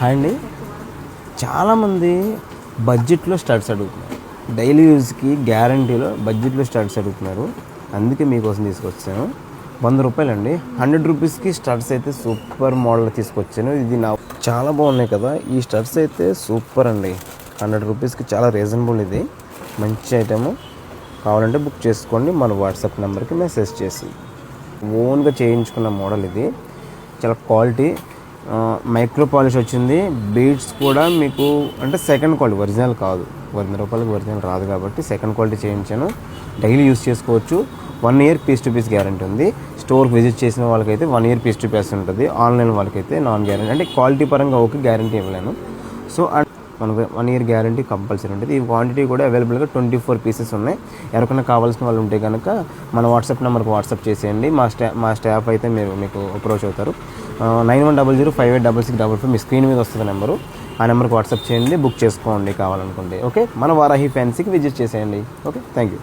Hi అండి చాలామంది బడ్జెట్లో స్టడ్స్ అడుగుతున్నారు. డైలీ యూజ్కి గ్యారంటీలో బడ్జెట్లో స్టడ్స్ అడుగుతున్నారు. అందుకే మీకోసం తీసుకొచ్చాను. వంద రూపాయలండి. హండ్రెడ్ రూపీస్కి స్టడ్స్ అయితే సూపర్ మోడల్ తీసుకొచ్చాను. ఇది నా చాలా బాగున్నాయి కదా. ఈ స్టడ్స్ అయితే సూపర్ అండి. హండ్రెడ్ రూపీస్కి చాలా రీజనబుల్ ఇది. మంచి ఐటము. కావాలంటే బుక్ చేసుకోండి. మన వాట్సాప్ నెంబర్కి మెసేజ్ చేసి. ఓన్గా చేయించుకున్న మోడల్ ఇది. చాలా క్వాలిటీ. మైక్రో పాలిష్ వచ్చింది. బీడ్స్ కూడా మీకు అంటే సెకండ్ క్వాలిటీ ఒరిజినల్ కాదు. వంద రూపాయలకి ఒరిజినల్ రాదు కాబట్టి సెకండ్ క్వాలిటీ చేయించాను. డైలీ యూస్ చేసుకోవచ్చు. One year piece to piece guarantee ఉంది. స్టోర్కి విజిట్ చేసిన వాళ్ళకైతే one year piece to piece ఉంటుంది. ఆన్లైన్ వాళ్ళకైతే నాన్ గ్యారంటీ అంటే క్వాలిటీ పరంగా ఓకే గ్యారంటీ ఇవ్వలేను. సో అండ్ మనకు వన్ ఇయర్ గ్యారంటీ కంపల్సరీ ఉంటుంది. ఈ క్వాంటిటీ కూడా అవైలబుల్గా ట్వంటీ ఫోర్ పీసెస్ ఉన్నాయి. ఎవరికైనా కావాల్సిన వాళ్ళు ఉంటే కనుక మన వాట్సాప్ నెంబర్కి వాట్సాప్ చేసేయండి. మా స్టా మా స్టాఫ్ అయితే మీరు మీకు అప్రోచ్ అవుతారు. Nine one double zero five eight double six double five మీ స్క్రీన్ మీద వస్తుంది నెంబరు. ఆ నెంబర్కి వాట్సాప్ చేయండి. బుక్ చేసుకోండి కావాలనుకుంటే. ఓకే? మన వారాహి ఫ్యాన్సీకి విజిట్ చేసేయండి. ఓకే? Thank you